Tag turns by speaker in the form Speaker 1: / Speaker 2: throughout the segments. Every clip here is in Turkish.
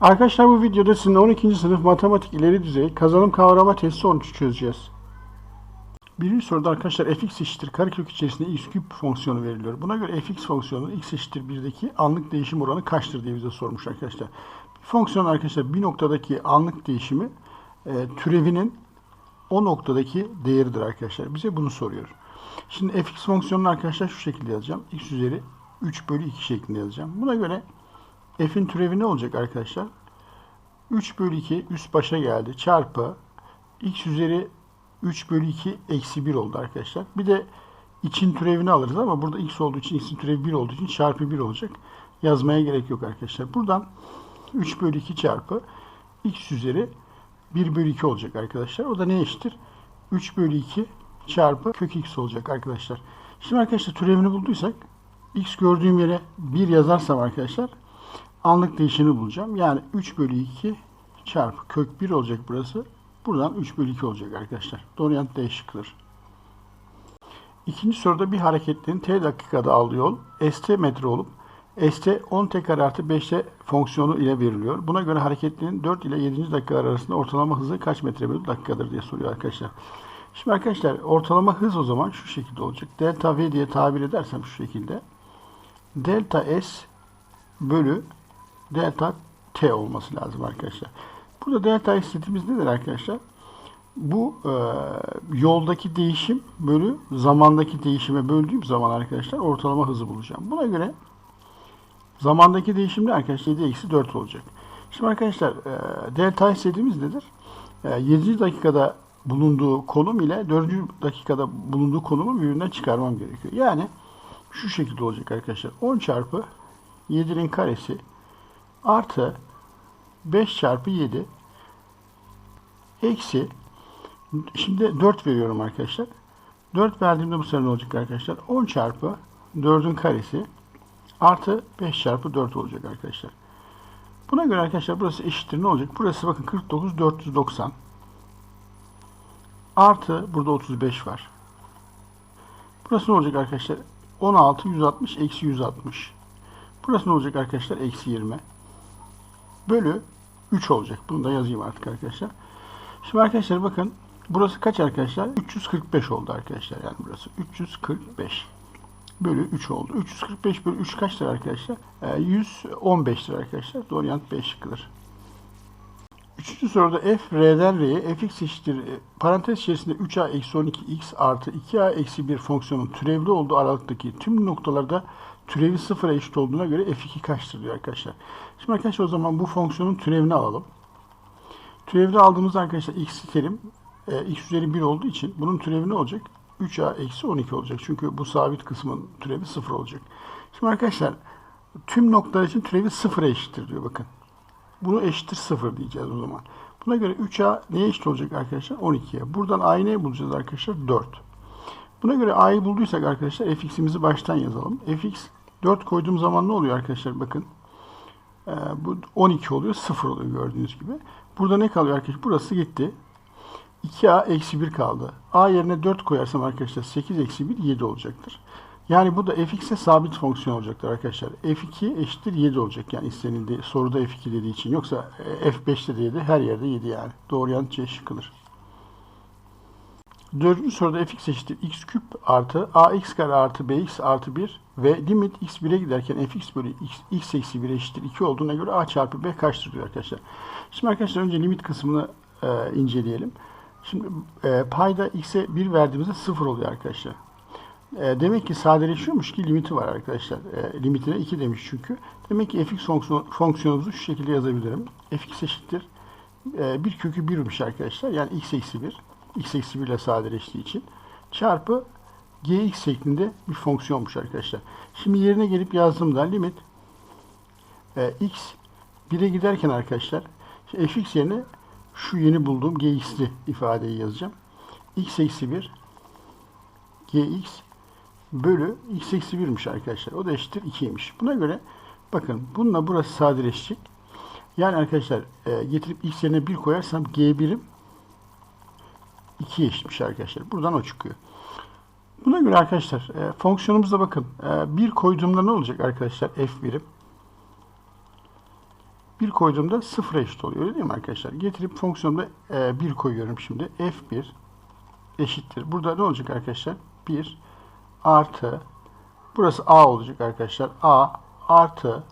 Speaker 1: Arkadaşlar bu videoda sizinle 12. sınıf matematik ileri düzey kazanım kavrama testi sonucu çözeceğiz. Birinci soruda arkadaşlar fx eşittir karekök içerisinde x küp fonksiyonu veriliyor. Buna göre fx fonksiyonu x eşittir 1'deki anlık değişim oranı kaçtır diye bize sormuş arkadaşlar. Fonksiyon arkadaşlar bir noktadaki anlık değişimi e, türevinin o noktadaki değeridir arkadaşlar. Bize bunu soruyor. Şimdi fx fonksiyonunu arkadaşlar şu şekilde yazacağım. x üzeri 3 bölü 2 şeklinde yazacağım. Buna göre f'in türevi ne olacak arkadaşlar? 3 bölü 2 üst başa geldi. Çarpı x üzeri 3 bölü 2 eksi 1 oldu arkadaşlar. Bir de için türevini alırız ama burada x olduğu için x'in türevi 1 olduğu için çarpı 1 olacak. Yazmaya gerek yok arkadaşlar. Buradan 3 bölü 2 çarpı x üzeri 1 bölü 2 olacak arkadaşlar. O da ne eşittir? 3 bölü 2 çarpı kök x olacak arkadaşlar. Şimdi arkadaşlar türevini bulduysak x gördüğüm yere 1 yazarsam arkadaşlar anlık değişini bulacağım. Yani 3 bölü 2 çarpı kök 1 olacak burası. Buradan 3 bölü 2 olacak arkadaşlar. Doğru yanıt D. İkinci soruda bir hareketliğin t dakikada aldığı yol st metre olup st 10 t kare artı 5 t fonksiyonu ile veriliyor. Buna göre hareketliğin 4 ile 7. dakikalar arasında ortalama hızı kaç metre bölü dakikadır diye soruyor arkadaşlar. Şimdi arkadaşlar ortalama hız o zaman şu şekilde olacak. Delta V diye tabir edersem şu şekilde. Delta S bölü delta T olması lazım arkadaşlar. Burada delta S dediğimiz nedir arkadaşlar? Bu e, yoldaki değişim bölü zamandaki değişime böldüğüm zaman arkadaşlar ortalama hızı bulacağım. Buna göre zamandaki değişim ne arkadaşlar? 7 eksi 4 olacak. Şimdi arkadaşlar e, delta S dediğimiz nedir? E, 7. dakikada bulunduğu konum ile 4. dakikada bulunduğu konumu birbirinden çıkarmam gerekiyor. Yani şu şekilde olacak arkadaşlar. 10 çarpı 7'nin karesi artı 5 çarpı 7 eksi şimdi 4 veriyorum arkadaşlar. 4 verdiğimde bu sefer ne olacak arkadaşlar? 10 çarpı 4'ün karesi artı 5 çarpı 4 olacak arkadaşlar. Buna göre arkadaşlar burası eşittir ne olacak? Burası bakın 49 490 artı burada 35 var. Burası ne olacak arkadaşlar? 16 160 eksi 160. Burası ne olacak arkadaşlar? Eksi 20 bölü 3 olacak. Bunu da yazayım artık arkadaşlar. Şimdi arkadaşlar bakın burası kaç arkadaşlar? 345 oldu arkadaşlar. Yani burası 345 bölü 3 oldu. 345 bölü 3 kaçtır arkadaşlar? E, 115'tir arkadaşlar. Doğru yanıt B şıkkıdır. Üçüncü soruda f r'den r'ye fx eşittir e, parantez içerisinde 3a eksi 12x artı 2a eksi 1 fonksiyonun türevli olduğu aralıktaki tüm noktalarda türevi sıfıra eşit olduğuna göre f2 kaçtır diyor arkadaşlar. Şimdi arkadaşlar o zaman bu fonksiyonun türevini alalım. Türevini aldığımız arkadaşlar x terim e, x üzeri 1 olduğu için bunun türevi ne olacak? 3a eksi 12 olacak. Çünkü bu sabit kısmın türevi 0 olacak. Şimdi arkadaşlar tüm noktalar için türevi 0'a eşittir diyor bakın. Bunu eşittir 0 diyeceğiz o zaman. Buna göre 3a neye eşit olacak arkadaşlar? 12'ye. Buradan a'yı neye bulacağız arkadaşlar? 4. Buna göre a'yı bulduysak arkadaşlar fx'imizi baştan yazalım. fx 4 koyduğum zaman ne oluyor arkadaşlar? Bakın. Ee, bu 12 oluyor. 0 oluyor gördüğünüz gibi. Burada ne kalıyor arkadaşlar? Burası gitti. 2a eksi 1 kaldı. a yerine 4 koyarsam arkadaşlar 8 eksi 1 7 olacaktır. Yani bu da fx'e sabit fonksiyon olacaktır arkadaşlar. f2 eşittir 7 olacak. Yani istenildiği soruda f2 dediği için. Yoksa f5'te de 7 her yerde 7 yani. Doğru yanıt C şıkkıdır. Dördüncü soruda fx eşittir x küp artı ax kare artı bx artı 1 ve limit x 1'e giderken fx bölü x, x eksi 1 eşittir 2 olduğuna göre a çarpı b kaçtır diyor arkadaşlar. Şimdi arkadaşlar önce limit kısmını e, inceleyelim. Şimdi e, payda x'e 1 verdiğimizde 0 oluyor arkadaşlar. E, demek ki sadeleşiyormuş ki limiti var arkadaşlar. E, limitine 2 demiş çünkü. Demek ki fx fonksiyon, fonksiyonumuzu şu şekilde yazabilirim. fx eşittir. E, 1 kökü 1'miş arkadaşlar. Yani x eksi 1. x eksi 1 ile sadeleştiği için. Çarpı gx şeklinde bir fonksiyonmuş arkadaşlar. Şimdi yerine gelip yazdığımda limit e, x 1'e giderken arkadaşlar fx yerine şu yeni bulduğum gx'li ifadeyi yazacağım. x eksi 1 gx bölü x eksi 1'miş arkadaşlar. O da eşittir 2'ymiş. Buna göre bakın bununla burası sadeleşecek. Yani arkadaşlar e, getirip x yerine 1 koyarsam g1'im 2 eşitmiş arkadaşlar. Buradan o çıkıyor. Buna göre arkadaşlar e, fonksiyonumuzda bakın e, 1 koyduğumda ne olacak arkadaşlar f1'im? 1 koyduğumda 0 eşit oluyor. Öyle değil mi arkadaşlar? Getirip fonksiyonda e, 1 koyuyorum şimdi. F1 eşittir. Burada ne olacak arkadaşlar? 1 artı burası A olacak arkadaşlar. A artı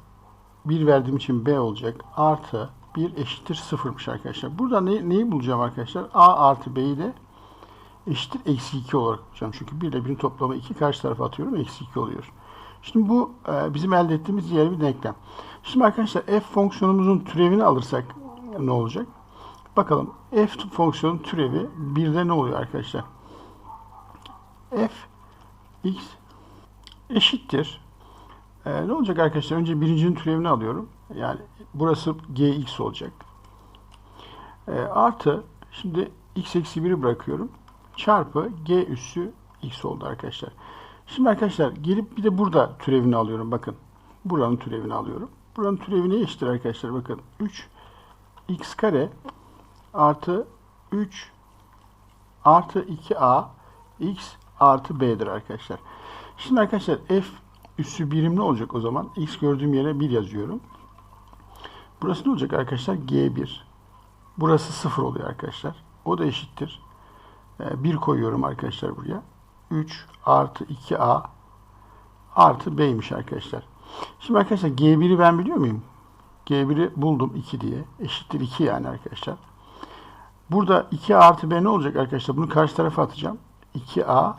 Speaker 1: 1 verdiğim için B olacak. Artı 1 eşittir 0'mış arkadaşlar. Burada ne, neyi bulacağım arkadaşlar? A artı B'yi de eşittir eksi 2 olarak bulacağım. Çünkü 1 ile 1'in toplamı 2 karşı tarafa atıyorum. Eksi 2 oluyor. Şimdi bu e, bizim elde ettiğimiz diğer bir denklem. Şimdi arkadaşlar f fonksiyonumuzun türevini alırsak ne olacak? Bakalım f fonksiyonun türevi 1'de ne oluyor arkadaşlar? f x eşittir. E, ne olacak arkadaşlar? Önce birincinin türevini alıyorum. Yani burası gx olacak. E, artı şimdi x eksi 1'i bırakıyorum. Çarpı g üssü x oldu arkadaşlar. Şimdi arkadaşlar gelip bir de burada türevini alıyorum. Bakın. Buranın türevini alıyorum. Buranın türevi ne eşittir arkadaşlar? Bakın 3 x kare artı 3 artı 2a x artı b'dir arkadaşlar. Şimdi arkadaşlar f üssü birim ne olacak o zaman? x gördüğüm yere 1 yazıyorum. Burası ne olacak arkadaşlar? g1. Burası 0 oluyor arkadaşlar. O da eşittir. 1 ee, koyuyorum arkadaşlar buraya. 3 artı 2a artı b'ymiş arkadaşlar. Şimdi arkadaşlar G1'i ben biliyor muyum? G1'i buldum 2 diye. Eşittir 2 yani arkadaşlar. Burada 2 artı B ne olacak arkadaşlar? Bunu karşı tarafa atacağım. 2A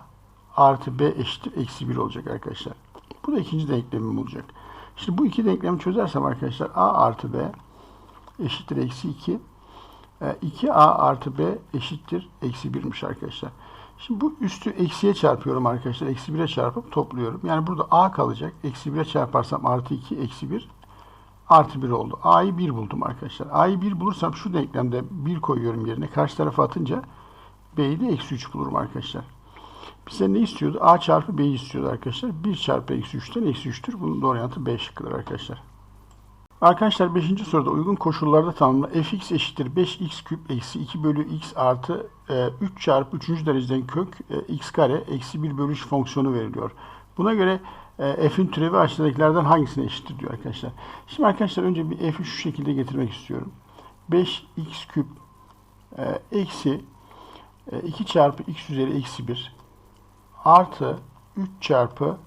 Speaker 1: artı B eşittir eksi 1 olacak arkadaşlar. Bu da ikinci denklemim olacak. Şimdi bu iki denklemi çözersem arkadaşlar A artı B eşittir eksi 2. 2A e, artı B eşittir eksi 1'miş arkadaşlar. Şimdi bu üstü eksiye çarpıyorum arkadaşlar. Eksi 1'e çarpıp topluyorum. Yani burada a kalacak. Eksi 1'e çarparsam artı 2 eksi 1 artı 1 oldu. a'yı 1 buldum arkadaşlar. a'yı 1 bulursam şu denklemde 1 koyuyorum yerine. Karşı tarafa atınca b'yi de eksi 3 bulurum arkadaşlar. Bize ne istiyordu? a çarpı b'yi istiyordu arkadaşlar. 1 çarpı eksi 3'ten eksi 3'tür. Bunun doğru yanıtı b şıkkıdır arkadaşlar. Arkadaşlar 5. soruda uygun koşullarda tanımla fx eşittir 5x küp eksi 2 bölü x artı e, 3 çarpı 3. dereceden kök e, x kare eksi 1 bölü 3 fonksiyonu veriliyor. Buna göre e, f'in türevi aşağıdakilerden hangisine eşittir diyor arkadaşlar. Şimdi arkadaşlar önce bir f'i şu şekilde getirmek istiyorum. 5x küp e, eksi e, 2 çarpı x üzeri eksi 1 artı 3 çarpı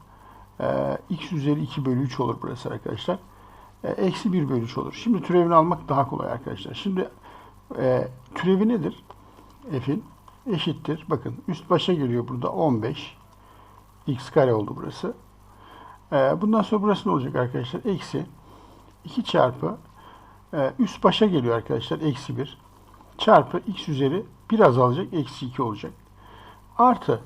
Speaker 1: e, x üzeri 2 bölü 3 olur burası arkadaşlar. E, eksi 1 bölü 3 olur. Şimdi türevini almak daha kolay arkadaşlar. Şimdi e, türevi nedir? F'in eşittir. Bakın üst başa geliyor burada 15. X kare oldu burası. E, bundan sonra burası ne olacak arkadaşlar? Eksi 2 çarpı e, üst başa geliyor arkadaşlar. Eksi 1 çarpı x üzeri 1 azalacak. Eksi 2 olacak. Artı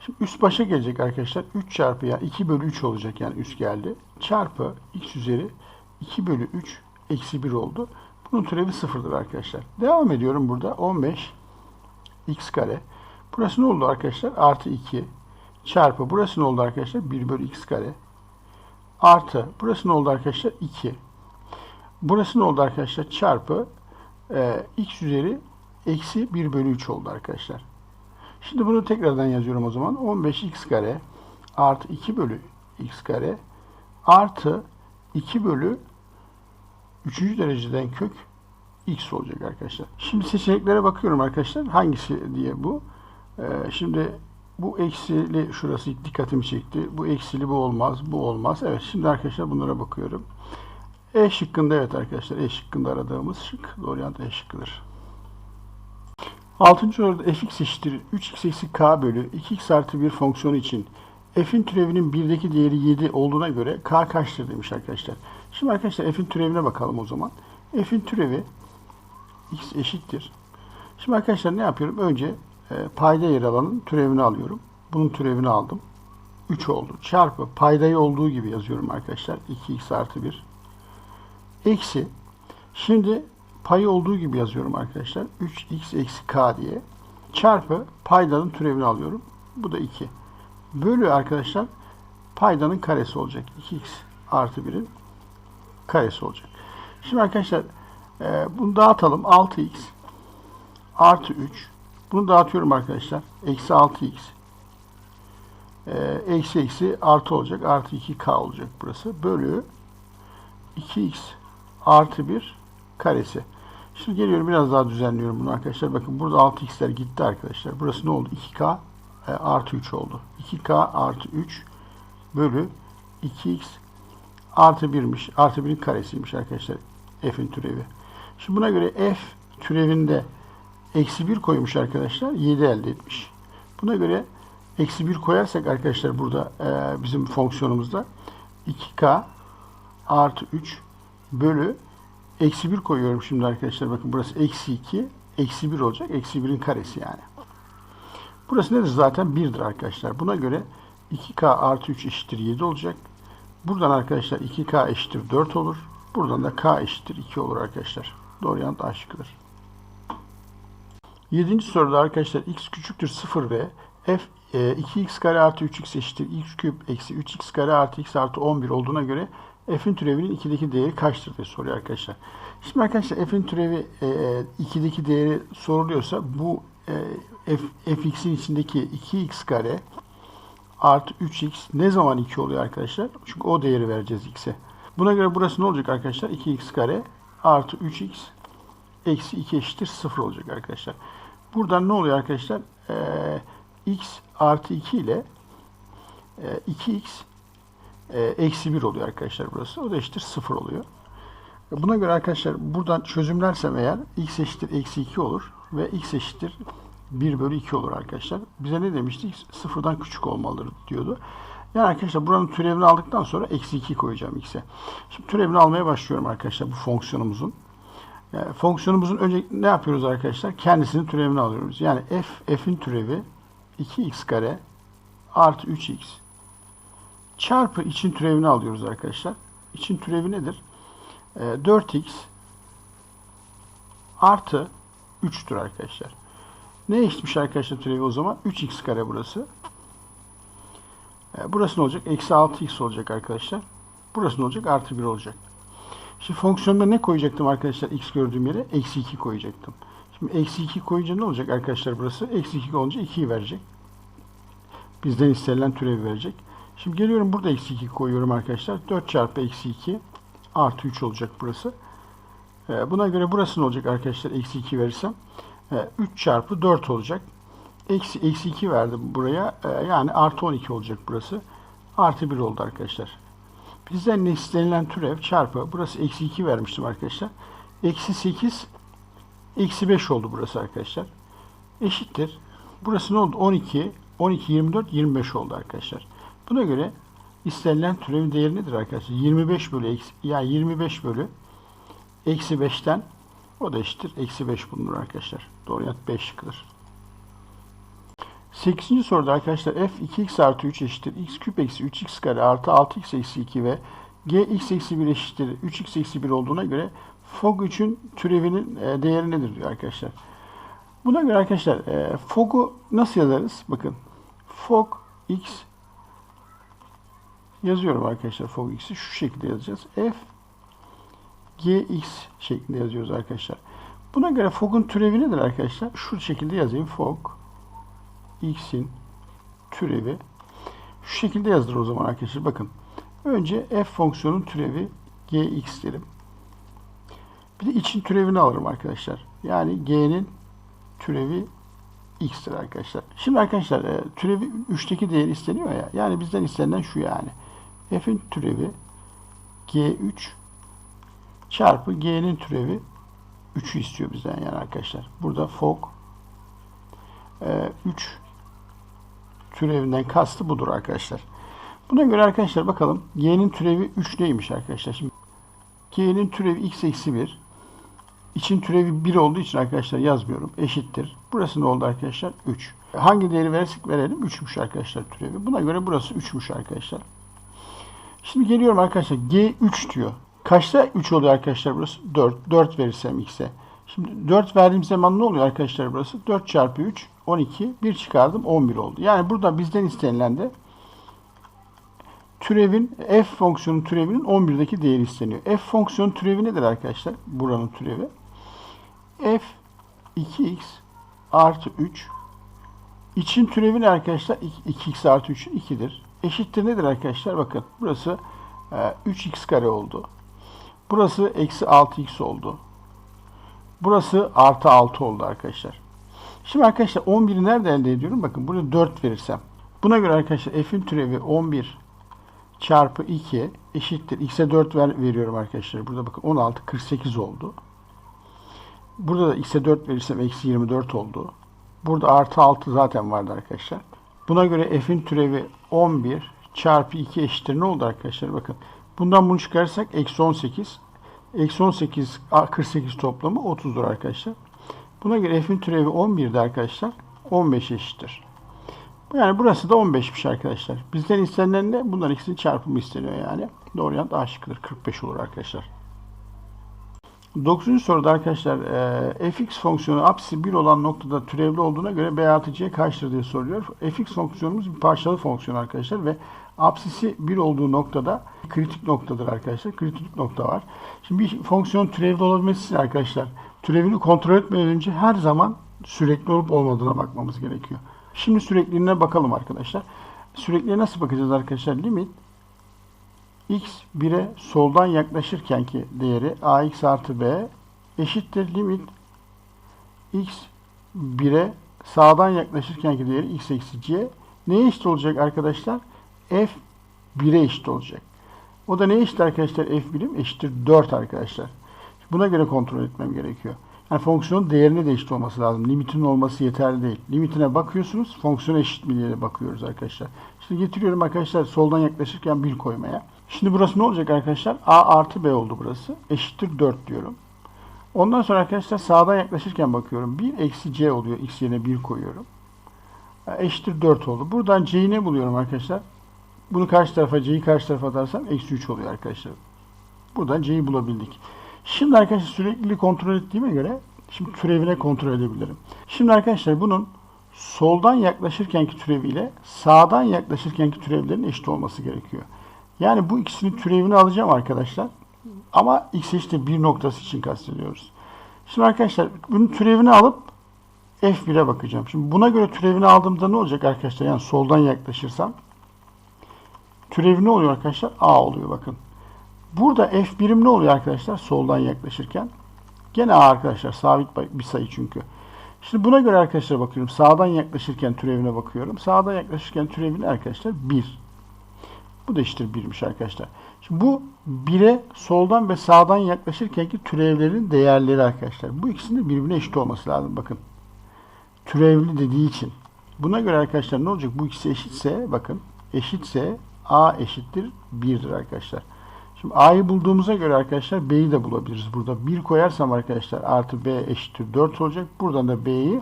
Speaker 1: Şimdi üst başa gelecek arkadaşlar. 3 çarpı ya yani 2 bölü 3 olacak yani üst geldi. Çarpı x üzeri 2 bölü 3 eksi 1 oldu. Bunun türevi sıfırdır arkadaşlar. Devam ediyorum burada. 15 x kare. Burası ne oldu arkadaşlar? Artı 2 çarpı. Burası ne oldu arkadaşlar? 1 bölü x kare. Artı. Burası ne oldu arkadaşlar? 2. Burası ne oldu arkadaşlar? Çarpı e, x üzeri eksi 1 bölü 3 oldu arkadaşlar. Şimdi bunu tekrardan yazıyorum o zaman. 15x kare artı 2 bölü x kare artı 2 bölü Üçüncü dereceden kök x olacak arkadaşlar. Şimdi seçeneklere bakıyorum arkadaşlar. Hangisi diye bu. Ee, şimdi bu eksili şurası dikkatimi çekti. Bu eksili bu olmaz. Bu olmaz. Evet şimdi arkadaşlar bunlara bakıyorum. E şıkkında evet arkadaşlar. E şıkkında aradığımız şık. Doğru yanıt E şıkkıdır. Altıncı soruda fx eşittir 3x eksi k bölü 2x artı 1 fonksiyonu için f'in türevinin 1'deki değeri 7 olduğuna göre k kaçtır demiş arkadaşlar. Şimdi arkadaşlar f'in türevine bakalım o zaman. f'in türevi x eşittir. Şimdi arkadaşlar ne yapıyorum? Önce e, payda yer alanın türevini alıyorum. Bunun türevini aldım. 3 oldu. Çarpı paydayı olduğu gibi yazıyorum arkadaşlar. 2x artı 1. Eksi. Şimdi payı olduğu gibi yazıyorum arkadaşlar. 3x eksi k diye. Çarpı paydanın türevini alıyorum. Bu da 2. Bölü arkadaşlar paydanın karesi olacak. 2x artı 1'in karesi olacak. Şimdi arkadaşlar e, bunu dağıtalım. 6x artı 3 bunu dağıtıyorum arkadaşlar. Eksi 6x e, eksi eksi artı olacak. Artı 2k olacak burası. Bölü 2x artı 1 karesi. Şimdi geliyorum biraz daha düzenliyorum bunu arkadaşlar. Bakın burada 6x'ler gitti arkadaşlar. Burası ne oldu? 2k e, artı 3 oldu. 2k artı 3 bölü 2x artı 1'miş. Artı 1'in karesiymiş arkadaşlar. F'in türevi. Şimdi buna göre f türevinde eksi 1 koymuş arkadaşlar. 7 elde etmiş. Buna göre eksi 1 koyarsak arkadaşlar burada e, bizim fonksiyonumuzda 2k artı 3 bölü eksi 1 koyuyorum şimdi arkadaşlar. Bakın burası eksi 2 eksi 1 olacak. Eksi 1'in karesi yani. Burası nedir? Zaten 1'dir arkadaşlar. Buna göre 2k artı 3 eşittir 7 olacak. Buradan arkadaşlar 2k eşittir 4 olur. Buradan da k eşittir 2 olur arkadaşlar. Doğru yanıt A şıkkıdır. Yedinci soruda arkadaşlar x küçüktür 0 ve f e, 2x kare artı 3x eşittir x küp eksi 3x kare artı x artı 11 olduğuna göre f'in türevinin 2'deki değeri kaçtır diye soruyor arkadaşlar. Şimdi arkadaşlar f'in türevi e, 2'deki değeri soruluyorsa bu e, f, fx'in içindeki 2x kare artı 3x ne zaman 2 oluyor arkadaşlar? Çünkü o değeri vereceğiz x'e. Buna göre burası ne olacak arkadaşlar? 2x kare artı 3x eksi 2 eşittir 0 olacak arkadaşlar. Buradan ne oluyor arkadaşlar? Ee, x artı 2 ile e, 2x e, eksi 1 oluyor arkadaşlar burası. O da eşittir 0 oluyor. Buna göre arkadaşlar buradan çözümlersem eğer x eşittir eksi 2 olur ve x eşittir 1 bölü 2 olur arkadaşlar. Bize ne demiştik? Sıfırdan küçük olmalıdır diyordu. Yani arkadaşlar buranın türevini aldıktan sonra eksi 2 koyacağım x'e. Şimdi türevini almaya başlıyorum arkadaşlar bu fonksiyonumuzun. Yani fonksiyonumuzun önce ne yapıyoruz arkadaşlar? Kendisinin türevini alıyoruz. Yani f, f'in türevi 2x kare artı 3x çarpı için türevini alıyoruz arkadaşlar. İçin türevi nedir? E, 4x artı 3'tür arkadaşlar. Ne eşitmiş arkadaşlar türevi o zaman? 3x kare burası. E, burası ne olacak? Eksi 6x olacak arkadaşlar. Burası ne olacak? Artı 1 olacak. Şimdi fonksiyonda ne koyacaktım arkadaşlar? X gördüğüm yere eksi 2 koyacaktım. Şimdi eksi 2 koyunca ne olacak arkadaşlar burası? Eksi 2 olunca 2'yi verecek. Bizden istenilen türevi verecek. Şimdi geliyorum burada eksi 2 koyuyorum arkadaşlar. 4 çarpı eksi 2 artı 3 olacak burası. E, buna göre burası ne olacak arkadaşlar? Eksi 2 verirsem. 3 çarpı 4 olacak. Eksi, eksi 2 verdim buraya. E, yani artı 12 olacak burası. Artı 1 oldu arkadaşlar. Bizden istenilen türev çarpı. Burası eksi 2 vermiştim arkadaşlar. Eksi 8 eksi 5 oldu burası arkadaşlar. Eşittir. Burası ne oldu? 12 12 24 25 oldu arkadaşlar. Buna göre istenilen türevin değeri nedir arkadaşlar? 25 bölü yani 25 bölü eksi 5'ten o da eşittir. Eksi 5 bulunur arkadaşlar. Doğru yanıt 5 şıkkıdır. 8. soruda arkadaşlar f 2x artı 3 eşittir. x küp eksi 3x kare artı 6x eksi 2 ve g x eksi 1 eşittir. 3x eksi 1 olduğuna göre fog 3'ün türevinin e, değeri nedir diyor arkadaşlar. Buna göre arkadaşlar e, fog'u nasıl yazarız? Bakın fog x yazıyorum arkadaşlar fog x'i şu şekilde yazacağız. f gx şeklinde yazıyoruz arkadaşlar. Buna göre fog'un türevi nedir arkadaşlar? Şu şekilde yazayım. fog x'in türevi şu şekilde yazılır o zaman arkadaşlar. Bakın. Önce f fonksiyonun türevi gx derim. Bir de için türevini alırım arkadaşlar. Yani g'nin türevi x'tir arkadaşlar. Şimdi arkadaşlar e, türevi 3'teki değer isteniyor ya. Yani bizden istenilen şu yani. F'in türevi g3 çarpı g'nin türevi 3'ü istiyor bizden yani arkadaşlar. Burada fog e, 3 türevinden kastı budur arkadaşlar. Buna göre arkadaşlar bakalım y'nin türevi 3 neymiş arkadaşlar. Şimdi y'nin türevi x eksi 1 için türevi 1 olduğu için arkadaşlar yazmıyorum. Eşittir. Burası ne oldu arkadaşlar? 3. Hangi değeri versek verelim? 3'müş arkadaşlar türevi. Buna göre burası 3'müş arkadaşlar. Şimdi geliyorum arkadaşlar. G 3 diyor. Kaçta 3 oluyor arkadaşlar burası? 4. 4 verirsem x'e. Şimdi 4 verdiğim zaman ne oluyor arkadaşlar burası? 4 çarpı 3 12. 1 çıkardım 11 oldu. Yani burada bizden istenilen de türevin f fonksiyonun türevinin 11'deki değeri isteniyor. F fonksiyonun türevi nedir arkadaşlar? Buranın türevi. f 2x artı 3 için türevi ne arkadaşlar? 2x artı 3'ün 2'dir. Eşittir nedir arkadaşlar? Bakın burası 3x kare oldu. Burası eksi 6x oldu. Burası artı 6 oldu arkadaşlar. Şimdi arkadaşlar 11'i nerede elde ediyorum? Bakın burada 4 verirsem. Buna göre arkadaşlar f'in türevi 11 çarpı 2 eşittir. x'e 4 ver, veriyorum arkadaşlar. Burada bakın 16 48 oldu. Burada da x'e 4 verirsem eksi 24 oldu. Burada artı 6 zaten vardı arkadaşlar. Buna göre f'in türevi 11 çarpı 2 eşittir. Ne oldu arkadaşlar? Bakın. Bundan bunu çıkarırsak eksi 18. Eksi 18 48 toplamı 30'dur arkadaşlar. Buna göre f'in türevi 11'de arkadaşlar 15 eşittir. Yani burası da 15'miş arkadaşlar. Bizden istenilen de bunların ikisinin çarpımı isteniyor yani. Doğru yanıt A şıkkıdır. 45 olur arkadaşlar. 9. soruda arkadaşlar e, fx fonksiyonu apsisi 1 olan noktada türevli olduğuna göre b artı c kaçtır diye soruyor. fx fonksiyonumuz bir parçalı fonksiyon arkadaşlar ve apsisi 1 olduğu noktada kritik noktadır arkadaşlar. Kritik nokta var. Şimdi bir fonksiyon türevli olabilmesi için arkadaşlar türevini kontrol etmeden önce her zaman sürekli olup olmadığına bakmamız gerekiyor. Şimdi sürekliliğine bakalım arkadaşlar. Sürekliliğe nasıl bakacağız arkadaşlar? Limit x 1'e soldan yaklaşırkenki değeri ax artı b eşittir limit x 1'e sağdan yaklaşırkenki değeri x eksi c neye eşit olacak arkadaşlar? f 1'e eşit olacak. O da neye eşit arkadaşlar? f birim eşittir 4 arkadaşlar. Buna göre kontrol etmem gerekiyor. Yani fonksiyonun değerine de eşit olması lazım. Limitinin olması yeterli değil. Limitine bakıyorsunuz. Fonksiyon eşit mi diye bakıyoruz arkadaşlar. Şimdi getiriyorum arkadaşlar soldan yaklaşırken 1 koymaya. Şimdi burası ne olacak arkadaşlar? A artı B oldu burası. Eşittir 4 diyorum. Ondan sonra arkadaşlar sağdan yaklaşırken bakıyorum. 1 eksi C oluyor. X yerine 1 koyuyorum. Eşittir 4 oldu. Buradan C'yi ne buluyorum arkadaşlar? Bunu karşı tarafa C'yi karşı tarafa atarsam eksi 3 oluyor arkadaşlar. Buradan C'yi bulabildik. Şimdi arkadaşlar sürekli kontrol ettiğime göre şimdi türevine kontrol edebilirim. Şimdi arkadaşlar bunun soldan yaklaşırkenki türeviyle sağdan yaklaşırkenki türevlerin eşit olması gerekiyor. Yani bu ikisinin türevini alacağım arkadaşlar. Ama x eşittir 1 noktası için kastediyoruz. Şimdi arkadaşlar bunun türevini alıp f1'e bakacağım. Şimdi buna göre türevini aldığımda ne olacak arkadaşlar? Yani soldan yaklaşırsam türevi ne oluyor arkadaşlar? a oluyor bakın. Burada f birim ne oluyor arkadaşlar? Soldan yaklaşırken. Gene a arkadaşlar. Sabit bir sayı çünkü. Şimdi buna göre arkadaşlar bakıyorum. Sağdan yaklaşırken türevine bakıyorum. Sağdan yaklaşırken türevine arkadaşlar 1. Bu da eşittir 1'miş arkadaşlar. Şimdi bu 1'e soldan ve sağdan yaklaşırkenki türevlerin değerleri arkadaşlar. Bu ikisinin birbirine eşit olması lazım. Bakın. Türevli dediği için. Buna göre arkadaşlar ne olacak? Bu ikisi eşitse bakın eşitse a eşittir 1'dir arkadaşlar. Şimdi a'yı bulduğumuza göre arkadaşlar b'yi de bulabiliriz. Burada 1 koyarsam arkadaşlar artı b eşittir 4 olacak. Buradan da b'yi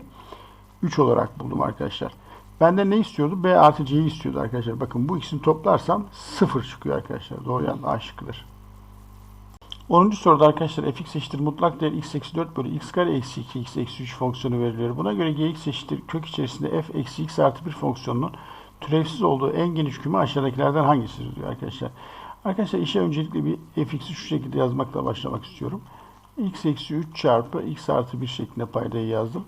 Speaker 1: 3 olarak buldum arkadaşlar. Benden ne istiyordu? B artı C'yi istiyordu arkadaşlar. Bakın bu ikisini toplarsam 0 çıkıyor arkadaşlar. Doğru yanı A şıkkıdır. 10. soruda arkadaşlar fx eşittir mutlak değer x eksi 4 bölü x kare eksi 2 x eksi 3 fonksiyonu veriliyor. Buna göre gx eşittir kök içerisinde f eksi x artı 1 fonksiyonunun türevsiz olduğu en geniş küme aşağıdakilerden hangisidir diyor arkadaşlar. Arkadaşlar işe öncelikle bir fx'i şu şekilde yazmakla başlamak istiyorum. x eksi 3 çarpı x artı 1 şeklinde paydayı yazdım.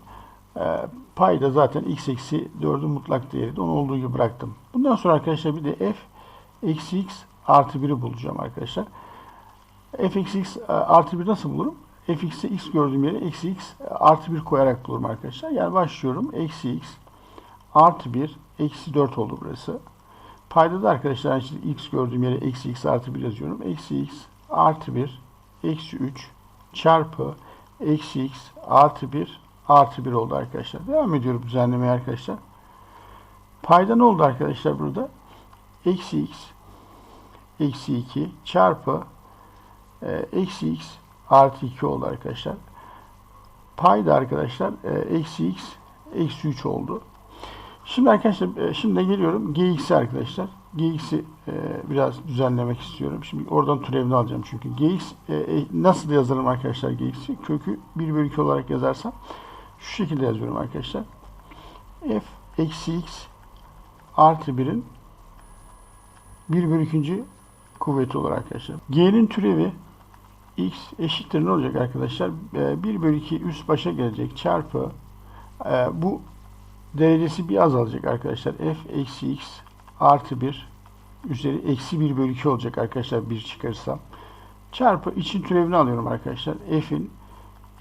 Speaker 1: E, payda zaten x eksi 4'ün mutlak değeri onu olduğu gibi bıraktım. Bundan sonra arkadaşlar bir de f eksi x artı 1'i bulacağım arkadaşlar. f eksi x e, artı 1 nasıl bulurum? f x'e x gördüğüm yere eksi x artı 1 koyarak bulurum arkadaşlar. Yani başlıyorum. Eksi x artı 1 eksi 4 oldu burası. Payda da arkadaşlar şimdi x gördüğüm yere eksi x artı 1 yazıyorum. Eksi x artı 1 eksi 3 çarpı eksi x artı 1 artı 1 oldu arkadaşlar. Devam ediyorum düzenlemeye arkadaşlar. Payda ne oldu arkadaşlar burada? Eksi x eksi 2 çarpı e, eksi x artı 2 oldu arkadaşlar. Payda arkadaşlar e, eksi x eksi 3 oldu. Şimdi arkadaşlar e, şimdi geliyorum gx'i arkadaşlar. gx'i e, biraz düzenlemek istiyorum. Şimdi oradan türevini alacağım çünkü. gx e, e, nasıl yazarım arkadaşlar gx'i? Kökü 1 bölü 2 olarak yazarsam şu şekilde yazıyorum arkadaşlar. f eksi x artı 1'in 1 bölü 2. kuvveti olarak arkadaşlar. G'nin türevi x eşittir ne olacak arkadaşlar? 1 bölü 2 üst başa gelecek çarpı bu derecesi bir azalacak arkadaşlar. f eksi x artı 1 üzeri eksi 1 bölü 2 olacak arkadaşlar 1 çıkarırsam. Çarpı için türevini alıyorum arkadaşlar. F'in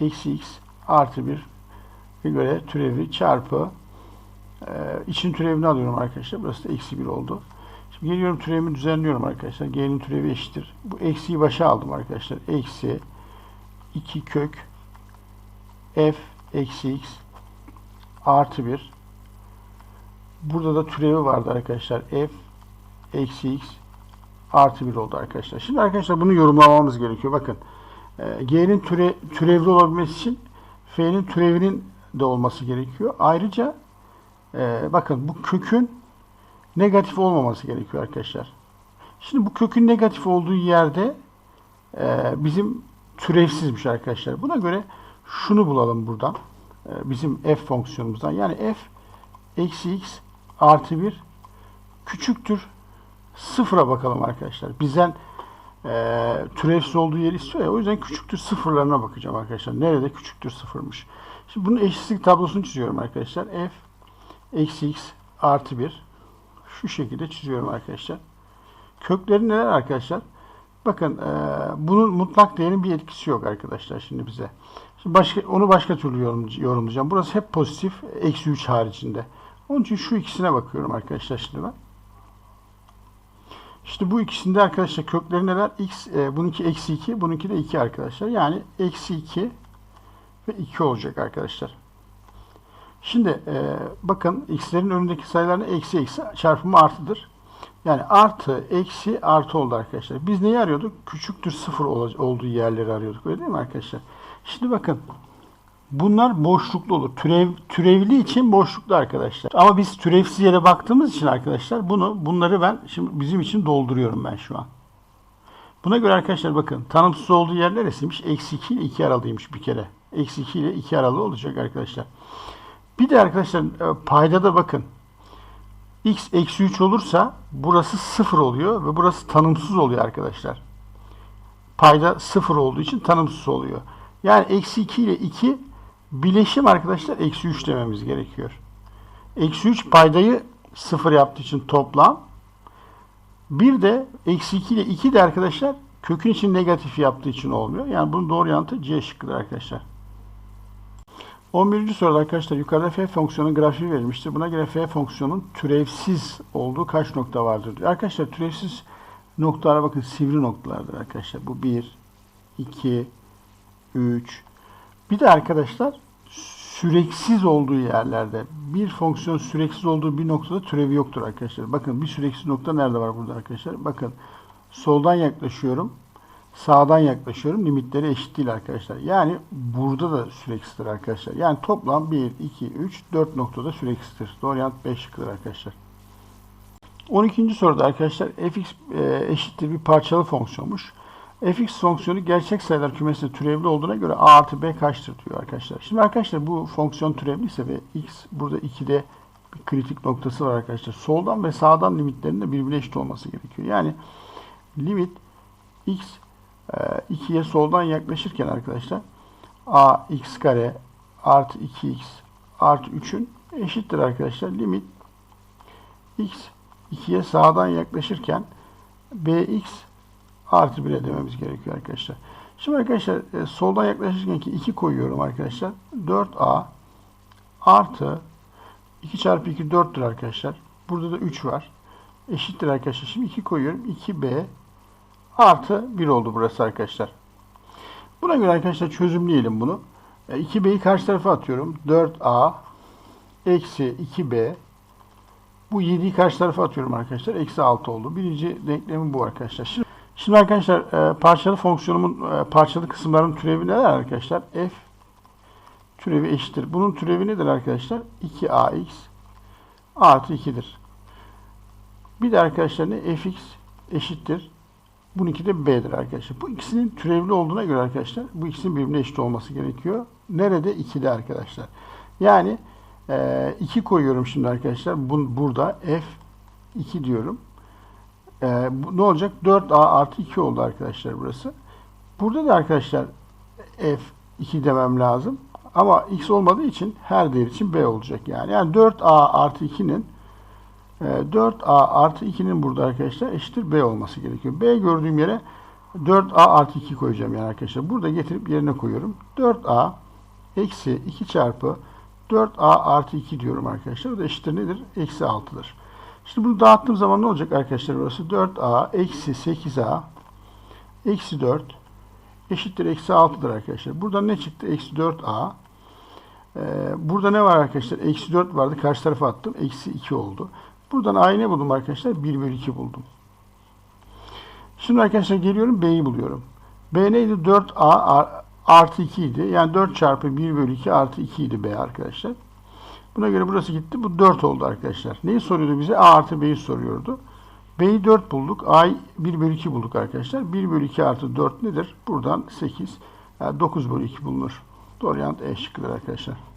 Speaker 1: eksi x artı 1 göre türevi çarpı e, için türevini alıyorum arkadaşlar. Burası da eksi 1 oldu. Şimdi geliyorum türevimi düzenliyorum arkadaşlar. G'nin türevi eşittir. Bu eksiyi başa aldım arkadaşlar. Eksi 2 kök f eksi x artı 1 burada da türevi vardı arkadaşlar. f eksi x artı 1 oldu arkadaşlar. Şimdi arkadaşlar bunu yorumlamamız gerekiyor. Bakın e, g'nin türe, türevli olabilmesi için f'nin türevinin de olması gerekiyor. Ayrıca e, bakın bu kökün negatif olmaması gerekiyor arkadaşlar. Şimdi bu kökün negatif olduğu yerde e, bizim türevsizmiş arkadaşlar. Buna göre şunu bulalım buradan. Bizim f fonksiyonumuzdan. Yani f eksi x artı 1 küçüktür sıfıra bakalım arkadaşlar. Bizden e, türevsiz olduğu yeri istiyor ya. O yüzden küçüktür sıfırlarına bakacağım arkadaşlar. Nerede küçüktür sıfırmış. Şimdi bunun eşitlik tablosunu çiziyorum arkadaşlar. f eksi x artı 1 şu şekilde çiziyorum arkadaşlar. Kökleri neler arkadaşlar? Bakın e, bunun mutlak değerin bir etkisi yok arkadaşlar şimdi bize. Şimdi başka, onu başka türlü yorum, yorumlayacağım. Burası hep pozitif. Eksi 3 haricinde. Onun için şu ikisine bakıyorum arkadaşlar şimdi ben. İşte bu ikisinde arkadaşlar kökleri neler? X, e, bununki eksi 2, bununki de 2 arkadaşlar. Yani eksi 2 ve 2 olacak arkadaşlar. Şimdi e, bakın x'lerin önündeki sayıların eksi eksi çarpımı artıdır. Yani artı, eksi, artı oldu arkadaşlar. Biz neyi arıyorduk? Küçüktür sıfır olduğu yerleri arıyorduk. Öyle değil mi arkadaşlar? Şimdi bakın. Bunlar boşluklu olur. Türev, türevli için boşluklu arkadaşlar. Ama biz türevsiz yere baktığımız için arkadaşlar bunu bunları ben şimdi bizim için dolduruyorum ben şu an. Buna göre arkadaşlar bakın tanımsız olduğu yer neresiymiş? Eksi 2 ile 2 aralığıymış bir kere. Eksi 2 ile 2 aralığı olacak arkadaşlar. Bir de arkadaşlar e, payda da bakın. x eksi 3 olursa burası 0 oluyor ve burası tanımsız oluyor arkadaşlar. Payda 0 olduğu için tanımsız oluyor. Yani eksi 2 ile 2 bileşim arkadaşlar eksi 3 dememiz gerekiyor. Eksi 3 paydayı 0 yaptığı için toplam. Bir de eksi 2 ile 2 de arkadaşlar kökün için negatif yaptığı için olmuyor. Yani bunun doğru yanıtı C şıkkıdır arkadaşlar. 11. soruda arkadaşlar yukarıda f fonksiyonun grafiği verilmiştir. Buna göre f fonksiyonun türevsiz olduğu kaç nokta vardır diyor. Arkadaşlar türevsiz noktalara bakın sivri noktalardır arkadaşlar. Bu 1, 2, 3. Bir de arkadaşlar süreksiz olduğu yerlerde bir fonksiyon süreksiz olduğu bir noktada türevi yoktur arkadaşlar. Bakın bir süreksiz nokta nerede var burada arkadaşlar? Bakın soldan yaklaşıyorum. Sağdan yaklaşıyorum. Limitleri eşit değil arkadaşlar. Yani burada da süreksizdir arkadaşlar. Yani toplam 1, 2, 3, 4 noktada süreksizdir. Doğru yanıt 5 şıkkıdır arkadaşlar. 12. soruda arkadaşlar fx e, eşittir bir parçalı fonksiyonmuş. Fx fonksiyonu gerçek sayılar kümesinde türevli olduğuna göre a artı b kaçtır diyor arkadaşlar. Şimdi arkadaşlar bu fonksiyon türevliyse ve x burada 2'de bir kritik noktası var arkadaşlar. Soldan ve sağdan limitlerin de birbirine eşit olması gerekiyor. Yani limit x 2'ye soldan yaklaşırken arkadaşlar a x kare artı 2x artı 3'ün eşittir arkadaşlar. Limit x 2'ye sağdan yaklaşırken bx artı 1'e dememiz gerekiyor arkadaşlar. Şimdi arkadaşlar e, soldan yaklaşırken ki 2 koyuyorum arkadaşlar. 4a artı 2 çarpı 2 4'tür arkadaşlar. Burada da 3 var. Eşittir arkadaşlar. Şimdi 2 koyuyorum. 2b artı 1 oldu burası arkadaşlar. Buna göre arkadaşlar çözümleyelim bunu. 2b'yi e, karşı tarafa atıyorum. 4a eksi 2b bu 7'yi karşı tarafa atıyorum arkadaşlar. Eksi 6 oldu. Birinci denklemi bu arkadaşlar. Şimdi, şimdi arkadaşlar e, parçalı fonksiyonumun e, parçalı kısımların türevi neler arkadaşlar? f türevi eşittir. Bunun türevi nedir arkadaşlar? 2ax artı 2'dir. Bir de arkadaşlar ne? fx eşittir. Bununki de b'dir arkadaşlar. Bu ikisinin türevli olduğuna göre arkadaşlar bu ikisinin birbirine eşit olması gerekiyor. Nerede? 2'de arkadaşlar. Yani 2 e, koyuyorum şimdi arkadaşlar. Bu, burada f 2 diyorum. E, bu, ne olacak? 4a artı 2 oldu arkadaşlar burası. Burada da arkadaşlar f 2 demem lazım. Ama x olmadığı için her değer için b olacak yani. Yani 4a artı 2'nin 4a ee, artı 2'nin burada arkadaşlar eşittir b olması gerekiyor. b gördüğüm yere 4a artı 2 koyacağım yani arkadaşlar. Burada getirip yerine koyuyorum. 4a eksi 2 çarpı 4a artı 2 diyorum arkadaşlar. O da eşittir nedir? Eksi 6'dır. Şimdi bunu dağıttığım zaman ne olacak arkadaşlar? Burası 4a eksi 8a eksi 4 eşittir eksi 6'dır arkadaşlar. Buradan ne çıktı? Eksi 4a. Ee, burada ne var arkadaşlar? Eksi 4 vardı. Karşı tarafa attım. Eksi 2 oldu. Buradan a'yı ne buldum arkadaşlar? 1 bölü 2 buldum. Şimdi arkadaşlar geliyorum B'yi buluyorum. B neydi? 4A artı 2 idi. Yani 4 çarpı 1 bölü 2 artı 2 idi B arkadaşlar. Buna göre burası gitti. Bu 4 oldu arkadaşlar. Neyi soruyordu bize? A artı B'yi soruyordu. B'yi 4 bulduk. A'yı 1 bölü 2 bulduk arkadaşlar. 1 bölü 2 artı 4 nedir? Buradan 8. Yani 9 bölü 2 bulunur. Doğru yanıt E şıkkıdır arkadaşlar.